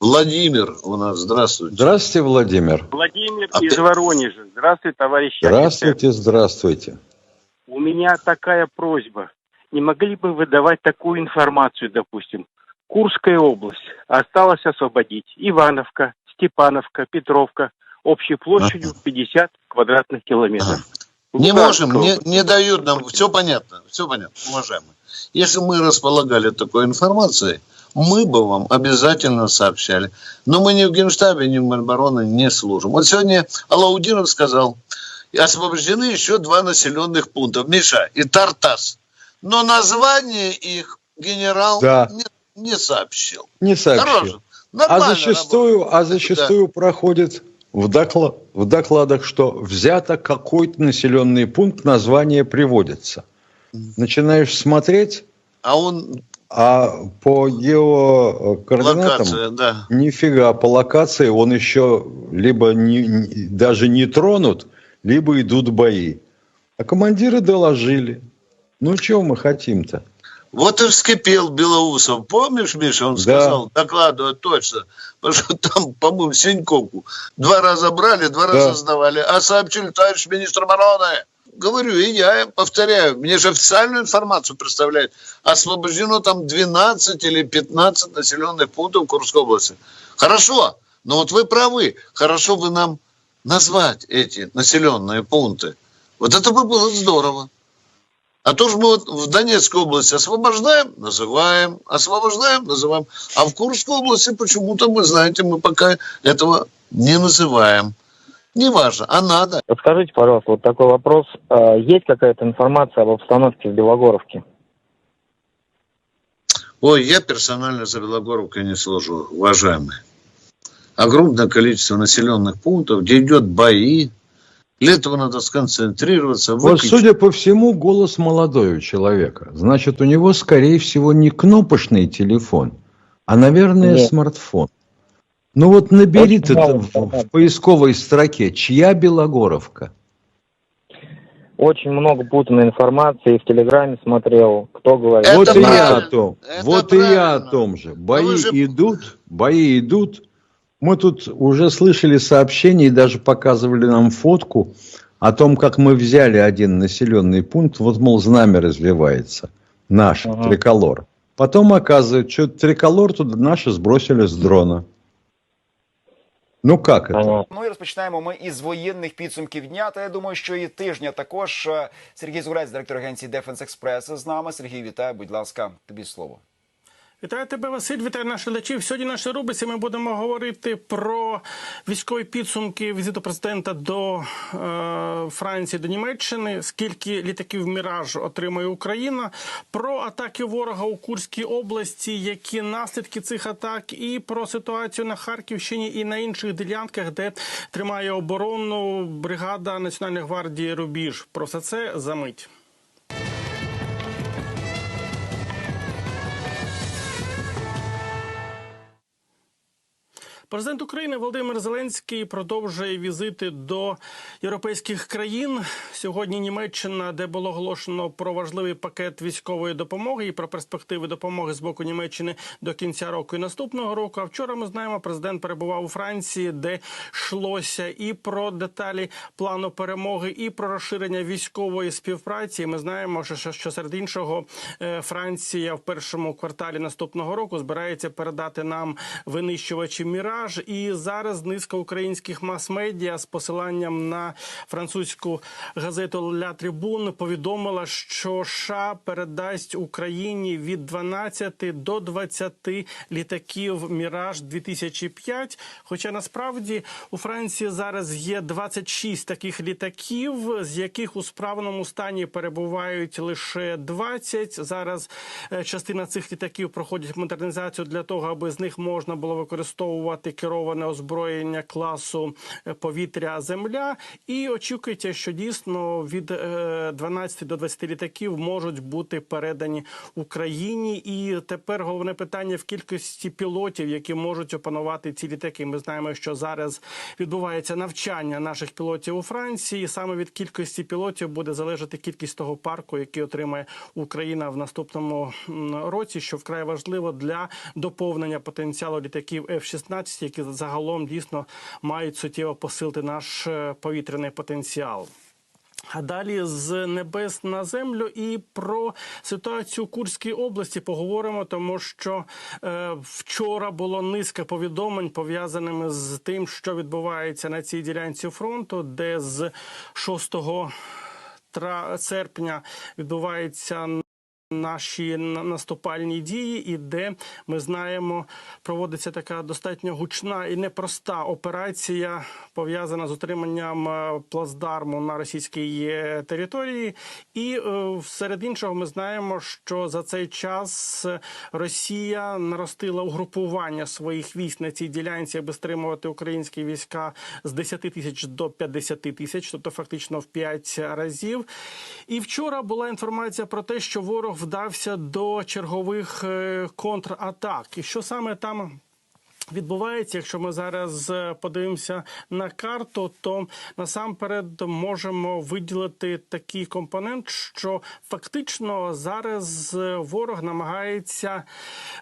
Владимир у нас, здравствуйте. Здравствуйте, Владимир. Владимир А из ты- Воронежа. Здравствуйте, товарищ офицер. Здравствуйте, здравствуйте. У меня такая просьба. Не могли бы вы давать такую информацию, допустим? Курская область осталось освободить. Ивановка, Степановка, Петровка. Общей площадью 50 квадратных километров. Не можем, не, не дают нам. Все понятно, все понятно, уважаемые. Если мы располагали такой информацией, мы бы вам обязательно сообщали. Но мы ни в Генштабе, ни в Минобороны не служим. Вот сегодня Алаудинов сказал, освобождены еще два населенных пункта. Миша и Тартас. Но название их генерал Да. не, не сообщил. Не Хорошо. сообщил. А зачастую, работает. а зачастую проходит в, докла- в докладах, что взято какой-то населенный пункт, название приводится. Начинаешь смотреть, А он а по геокоординатам локация, да. нифига, по локации он еще либо не- даже не тронут, либо идут бои. А командиры доложили. Ну, чего мы хотим-то? Вот и вскипел Белоусов. Помнишь, Миша, он Да. сказал, докладывает точно. Потому что там, по-моему, Синьковку два раза брали, два Да. раза сдавали. А сообщили, товарищ министр обороны. Говорю, и я повторяю, мне же официальную информацию представляют. Освобождено там 12 или 15 населенных пунктов Курской области. Хорошо, но вот вы правы. Хорошо бы нам назвать эти населенные пункты. Вот это бы было здорово. А то же мы вот в Донецкой области освобождаем, называем, освобождаем, называем. А в Курской области почему-то, вы знаете, мы пока этого не называем. Не важно, а надо. Вот скажите, пожалуйста, вот такой вопрос. А, Есть какая-то информация об обстановке в Белогоровке? Ой, я персонально за Белогоровкой не служу, уважаемые. Огромное количество населенных пунктов, где идет бои. Для этого надо сконцентрироваться. Вот, выключить. судя по всему, голос молодой у человека. Значит, у него, скорее всего, не кнопочный телефон, а, наверное, Нет. смартфон. Ну вот набери ты в, поисковой строке, чья Белогоровка? Очень много путанной информации. В Телеграме смотрел, кто говорит. Это вот и я правильно. о том. Это вот и я о правильно. том же. Бои вы же- идут, бои идут. Мы тут уже слышали сообщения и даже показывали нам фотку о том, как мы взяли один населенный пункт. Вот, мол, знамя развивается. Наш, Ага. триколор. Потом оказывается, что триколор туда наши сбросили с дрона. Ну как это? Ну і розпочинаємо ми із воєнних підсумків дня. Та я думаю, що і тижня також Е, Сергій Зурець, директор агенції Defense Express, з нами. Сергій, вітаю, будь ласка, тобі слово. Вітаю тебе, Василь, вітаю наших глядачів. Сьогодні в нашій рубриці ми будемо говорити про військові підсумки візиту президента до е, Франції, до Німеччини, скільки літаків Міраж отримає Україна, про атаки ворога у Курській області, які наслідки цих атак, і про ситуацію на Харківщині і на інших ділянках, де тримає оборону бригада Національної гвардії Рубіж. Про все це за мить. Президент України Володимир Зеленський продовжує візити до європейських країн. Сьогодні Німеччина, де було оголошено про важливий пакет військової допомоги і про перспективи допомоги з боку Німеччини до кінця року і наступного року. А вчора ми знаємо, президент перебував у Франції, де йшлося і про деталі плану перемоги, і про розширення військової співпраці. Ми знаємо, що, що, серед іншого е, Франція в першому кварталі наступного року збирається передати нам винищувачі Міраж. І зараз низка українських мас-медіа з посиланням на французьку газету Ля Трибун повідомила, що США передасть Україні від 12 до 20 літаків Міраж 2005. Хоча насправді у Франції зараз є 26 таких літаків, з яких у справному стані перебувають лише 20. Зараз е, частина цих літаків проходять модернізацію для того, аби з них можна було використовувати кероване озброєння класу е, повітря-земля. І очікується, що дійсно від е, 12 до 20 літаків можуть бути передані Україні. І тепер головне питання в кількості пілотів, які можуть опанувати ці літаки. Ми знаємо, що зараз відбувається навчання наших пілотів у Франції. І саме від кількості пілотів буде залежати кількість того парку, який отримає Україна в наступному році, що вкрай важливо для доповнення потенціалу літаків F-16, які загалом дійсно мають суттєво посилити наш е, повітряний потенціал. А далі з небес на землю і про ситуацію у Курській області поговоримо, тому що е, вчора було низка повідомлень пов'язаними з тим, що відбувається на цій ділянці фронту, де з 6 тра- серпня відбувається наші наступальні дії, і де ми знаємо, проводиться така достатньо гучна і непроста операція, пов'язана з отриманням е, плацдарму на російській е, території. І е, серед іншого, ми знаємо, що за цей час Росія наростила угрупування своїх військ на цій ділянці, аби стримувати українські війська з 10 тисяч до 50 тисяч, тобто фактично в 5 разів. І вчора була інформація про те, що ворог вдався до чергових е, контратак. І що саме там відбувається, якщо ми зараз е, подивимося на карту, то насамперед можемо виділити такий компонент, що фактично зараз е, ворог намагається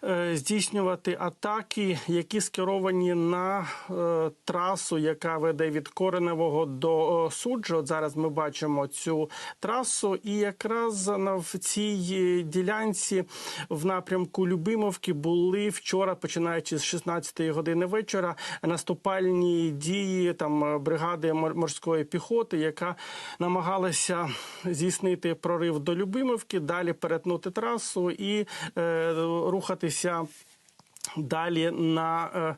е, здійснювати атаки, які скеровані на трасу, яка веде від Кореневого до суджу. От зараз ми бачимо цю трасу, і якраз в цій ділянці в напрямку Любимовки були вчора, починаючи з 16 години вечора, наступальні дії там е, бригади морської піхоти, яка намагалася здійснити прорив до Любимовки, далі перетнути трасу і е, рухатися далі на. Е,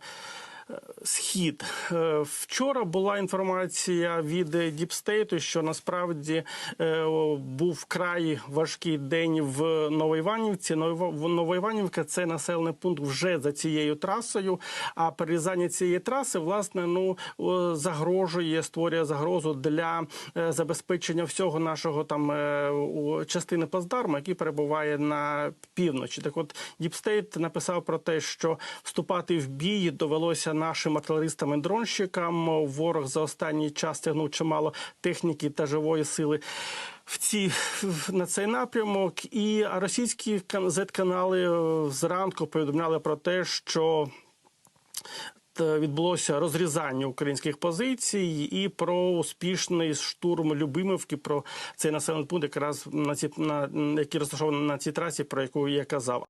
Схід Е, вчора була інформація від Діпстейту, що насправді е, був вкрай важкий день в Новоіванівці. Новоіванівка це населений пункт вже за цією трасою. А перерізання цієї траси власне ну загрожує, створює загрозу для е, забезпечення всього нашого там частини плацдарму, який перебуває на півночі. Так, от Діпстейт написав про те, що вступати в бій довелося нашим артилеристам і дронщикам. Ворог за останній час тягнув чимало техніки та живої сили. В ці на цей напрямок, і російські кан- зет-канали е, зранку повідомляли про те, що відбулося розрізання українських позицій і про успішний штурм Любимівки, про цей населений пункт, якраз на ці на який розташований на цій трасі, про яку я казав.